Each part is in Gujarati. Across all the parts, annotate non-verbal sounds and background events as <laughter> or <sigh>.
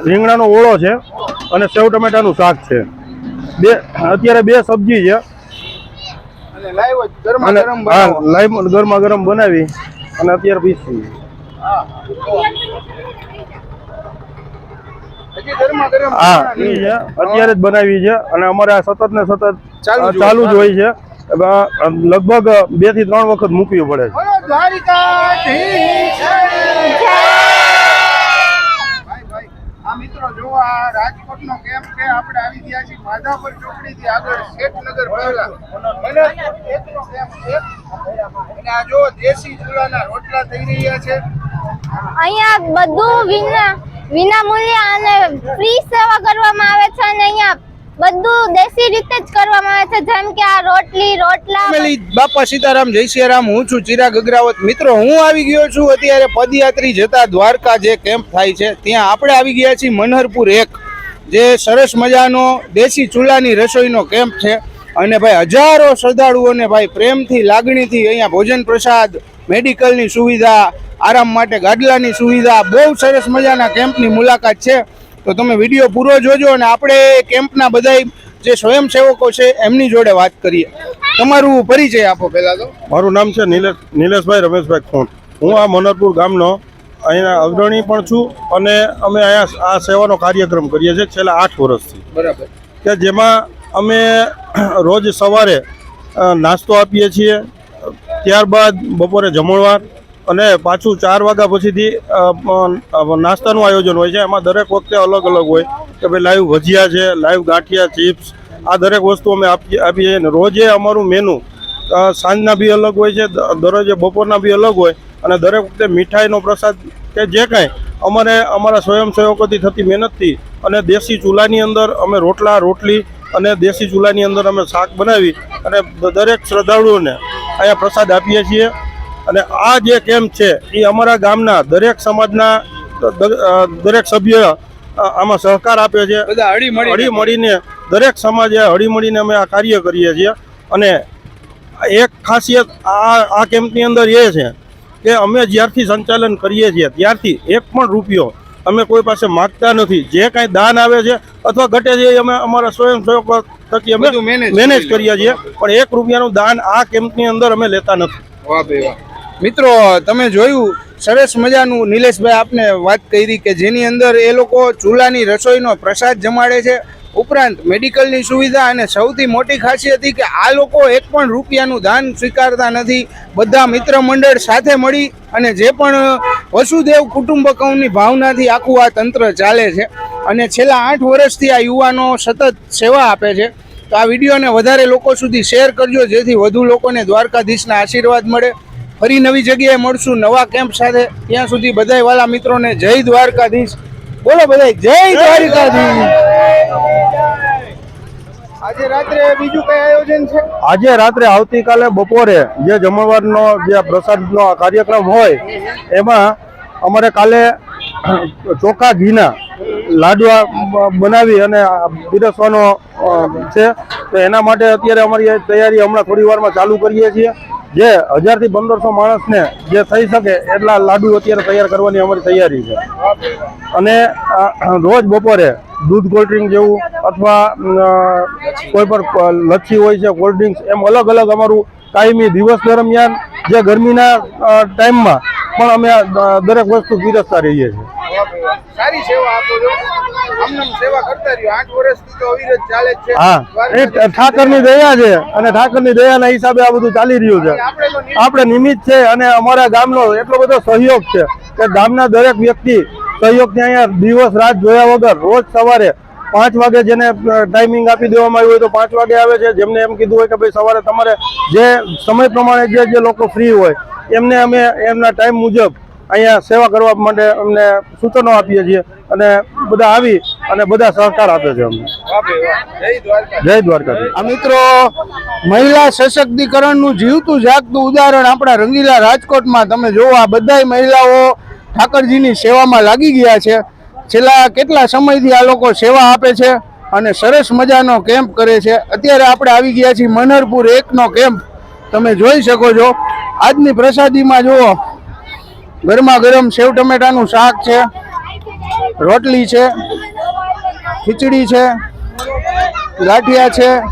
રીંગણાનો ઓળો છે અને સેવ ટમેટાનું શાક છે. બે અત્યારે બે સબ્જી છે. લાઈવ ગરમા ગરમ હા બનાવો. ગરમા ગરમ બનાવી અને અત્યારે પીસી. હા. એ છે. અત્યારે જ બનાવી છે અને અમારે આ સતત ને સતત ચાલુ જ આ ચાલુ જ હોય છે. લગભગ બેથી ત્રણ વખત મૂકવી પડે છે બોલો દ્વારિકાધીશ ભાઈ ભાઈ આ મિત્રો આ રાજકોટનો કેમ્પ છે? આપણે આવી ગયા છીએ માધાપર ચોકડીથી આગળ શેઠનગર પહેલા. એકનો દેશી ચૂલાના રોટલા થઈ રહ્યા છે. અહીંયા બધું વિના વિના મૂલ્ય અને ફ્રી સેવા કરવામાં આવે છે અને અહીંયા બધું દેશી રીતે જ કરવામાં આવે છે. જેમ કે આ રોટલી, રોટલા. બાપા સીતારામ, જય સિયારામ, હું છું ચિરાગ અગ્રાવત. મિત્રો, હું આવી ગયો છું. અત્યારે પદયાત્રી જતા દ્વારકા જે કેમ્પ થાય છે, ત્યાં આપણે આવી ગયા છીએ મનહરપુર એક, જે સરસ મજાનો દેશી ચૂલાની રસોઈનો કેમ્પ છે. અને ભાઈ, હજારો શ્રદ્ધાળુઓને ભાઈ, પ્રેમથી, લાગણીથી અહીંયા ભોજન પ્રસાદ મેડિકલની સુવિધા, આરામ માટે ગાડલાની સુવિધા, બહુ સરસ મજાના કેમ્પની મુલાકાત છે. તો તમે વીડિયો પૂરો જોજો અને આપણે કેમ્પના બધાય જે સ્વયંસેવકો છે એમની જોડે વાત કરીએ. તમારું પરિચય આપો પહેલાં તો. મારું નામ છે નિલેશ નિલેશભાઈ રમેશભાઈ ખોંટ. હું આ મનરપુર ગામનો અહીંના અગ્રણી પણ છું અને અમે અહીંયા આ સેવાનો કાર્યક્રમ કરીએ છીએ છેલ્લા આઠ વર્ષથી. બરાબર. કે જેમાં અમે <clears throat> રોજ સવારે નાસ્તો આપીએ છીએ ત્યારબાદ બપોરે જમણવાર અને પાછું ચાર વાગ્યા પછીથી નાસ્તાનું આયોજન હોય છે. એમાં દરેક વખતે અલગ અલગ હોય કે ભાઈ લાઈવ ભજીયા છે, લાઈવ ગાંઠિયા, ચિપ્સ, આ દરેક વસ્તુ અમે આપીએ આપીએ છીએ. રોજે અમારું મેનુ સાંજના બી અલગ હોય છે દરરોજે બપોરના બી અલગ હોય. અને દરેક વખતે મીઠાઈનો પ્રસાદ કે જે કાંઈ, અમારે, અમારા સ્વયંસેવકોથી થતી મહેનતથી અને દેશી ચૂલાની અંદર અમે રોટલા, રોટલી અને દેશી ચૂલાની અંદર અમે શાક બનાવી અને દરેક શ્રદ્ધાળુઓને અહીંયા પ્રસાદ આપીએ છીએ. અને આ જે કેમ્પ છે એ અમારા ગામના દરેક સમાજના દરેક સભ્ય આમાં સહકાર આપે છે. હળી મળીને દરેક સમાજે હળી મળીને અમે આ કાર્ય કરીએ છીએ. અને એક ખાસિયત આ આ કેમ્પની અંદર એ છે કે અમે જ્યારથી સંચાલન કરીએ છીએ ત્યારથી એક પણ રૂપિયો અમે કોઈ પાસે માગતા નથી. જે કાંઈ દાન આવે છે અથવા ઘટે છે એ અમે અમારા સ્વયંસેવક થકી અમે મેનેજ કરીએ છીએ. પણ એક રૂપિયાનું દાન આ કેમ્પની અંદર અમે લેતા નથી. વાહ ભાઈ વાહ. મિત્રો, તમે જોયું, સરસ મજાનું નિલેશભાઈ આપને વાત કરી કે જેની અંદર એ લોકો ચૂલાની રસોઈનો પ્રસાદ જમાડે છે. ઉપરાંત મેડિકલની સુવિધા અને સૌથી મોટી ખાસિયત હતી કે આ લોકો એક પણ રૂપિયાનું દાન સ્વીકારતા નથી. બધા મિત્ર મંડળ સાથે મળી અને જે પણ વસુદેવ કુટુંબકમની ભાવનાથી આખું આ તંત્ર ચાલે છે અને છેલ્લા આઠ વર્ષથી આ યુવાનો સતત સેવા આપે છે. તો આ વિડીયોને વધારે લોકો સુધી શેર કરજો, જેથી વધુ લોકોને દ્વારકાધીશના આશીર્વાદ મળે. ફરી નવી જગ્યાએ મળશું. નવા કેમ્પ સાથે ત્યાં સુધી બધાય વાલા મિત્રોને જય દ્વારકાધીશ. બોલો બધા જય દ્વારકાધીશ. આજે રાત્રે બીજું કઈ આયોજન છે? આજે રાત્રે આવતીકાલે બપોરે જે જમણવારનો જે પ્રસાદનો કાર્યક્રમ હોય એમાં અમારે કાલે ચોખા ઘીના લાડવા બનાવી અને પીરસવાનો છે. તો એના માટે અત્યારે અમારી તૈયારી હમણાં થોડી વારમાં ચાલુ કરીએ છીએ. જે હજારથી પંદરસો માણસને જે થઈ શકે એટલા લાડુ અત્યારે તૈયાર કરવાની અમારી તૈયારી છે. અને રોજ બપોરે દૂધ કોલ્ડ ડ્રિંક જેવું અથવા કોઈ પણ લચ્છી હોય છે, કોલ્ડ ડ્રિંક્સ, એમ અલગ અલગ અમારું કાયમી દિવસ દરમિયાન જે ગરમીના ટાઈમમાં પણ અમે દરેક વસ્તુ પીરસતા રહીએ છીએ. સારી સેવા આપો છો. અમને સેવા કરતા રહ્યો. આઠ વર્ષથી તો અવિરત ચાલે છે. હા એ ઠાકરની દયા છે અને ઠાકરની દયાના હિસાબે આ બધું ચાલી રહ્યું છે. આપણે નિમિત્ત છે અને અમારા ગામનો એટલો બધો સહયોગ છે કે ગામના દરેક વ્યક્તિ સહયોગથી અહીંયા દિવસ રાત જોયા વગર રોજ સવારે પાંચ વાગે જેને ટાઈમિંગ આપી દેવામાં આવ્યું હોય તો પાંચ વાગે આવે છે. જેમને એમ કીધું હોય કે ભાઈ સવારે તમારે જે સમય પ્રમાણે જે જે લોકો ફ્રી હોય એમને અમે એમના ટાઈમ મુજબ અહીંયા સેવા કરવા માટે અમને સૂચનો આપીએ છીએ અને બધા આવી અને બધા સહકાર આપે છે અમને. જય દ્વારકા આ મિત્રો, મહિલા સશક્તિકરણનું જીવતું જાગતું ઉદાહરણ આપણા રંગીલા રાજકોટમાં તમે જોવો, આ બધાય મહિલાઓ ઠાકરજીની સેવામાં લાગી ગયા છે. છેલ્લા કેટલા સમયથી આ લોકો સેવા આપે છે અને સરસ મજાનો કેમ્પ કરે છે. અત્યારે આપણે આવી ગયા છીએ મનહરપુર એકનો કેમ્પ. તમે જોઈ શકો છો. આજની પ્રસાદીમાં જુઓ ગરમા ગરમ સેવ ટમેટાનું શાક છે, રોટલી છે, ખીચડી છે, ગાંઠિયા છે.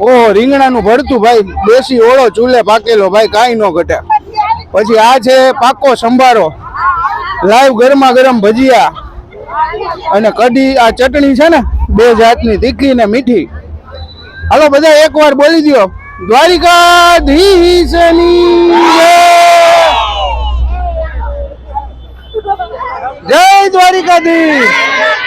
ઓહો, રીંગણાનું ભરતું ભાઈ, દેશી ઓળો, ચૂલે પાકેલો ભાઈ, કાંઈ ન ઘટે. પછી આ છે પાકો સંભારો. લાઈવ ગરમા ગરમ ભજીયા. અને કઢી, આ ચટણી છે ને, બે જાતની, તીખી ને મીઠી. હાલો, બધા એકવાર બોલી દ્યો. દ્વારિકાધીશની જય. જય દ્વારિકાધીશ